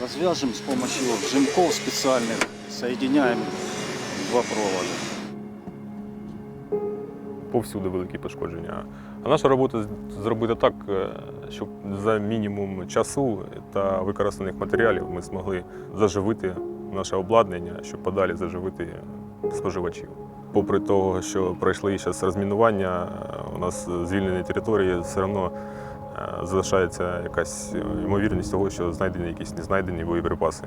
Развяжем с помощью жимков специальных, соединяем два провода. повсюди великі пошкодження. А наша робота зробити так, е, щоб за мінімум часу та використаних матеріалів ми змогли заживити наше обладнання, щоб подалі заживити споживачів. Попри того, що пройшли зараз розмінування, е, у нас звільнені території все одно е, залишається якась ймовірність того, що знайдені якісь незнайдені боєприпаси.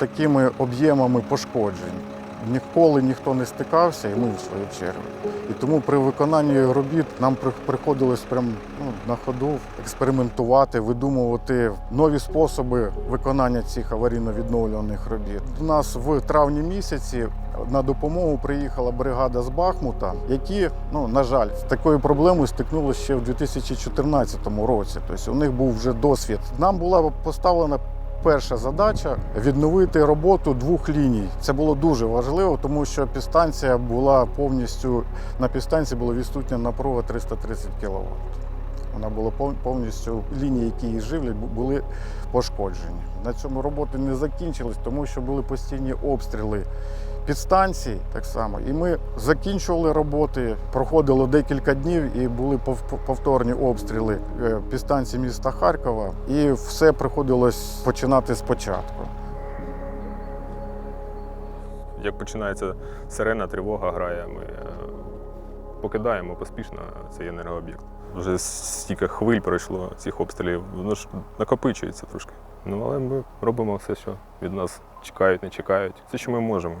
такими об'ємами пошкоджень. Ніколи ніхто не стикався, і ми в свою чергу. І тому при виконанні робіт нам приходилось прям ну, на ходу експериментувати, видумувати нові способи виконання цих аварійно-відновлюваних робіт. У нас в травні місяці на допомогу приїхала бригада з Бахмута, які, ну на жаль, з такою проблемою стикнулися ще в 2014 році. Тобто у них був вже досвід. Нам була поставлена Перша задача відновити роботу двох ліній. Це було дуже важливо, тому що підстанція була повністю на підстанції була відсутня напруга 330 кВт. Вона була пов- повністю лінії, які її живлять, були пошкоджені. На цьому роботи не закінчились, тому що були постійні обстріли підстанцій так само. І ми закінчували роботи, проходило декілька днів і були повторні обстріли е, підстанції міста Харкова, і все приходилось починати спочатку. Як починається сирена, тривога грає, ми е, покидаємо поспішно цей енергооб'єкт. Вже стільки хвиль пройшло цих обстрілів, воно ж накопичується трошки. Ну але ми робимо все, що від нас чекають, не чекають, Це що ми можемо.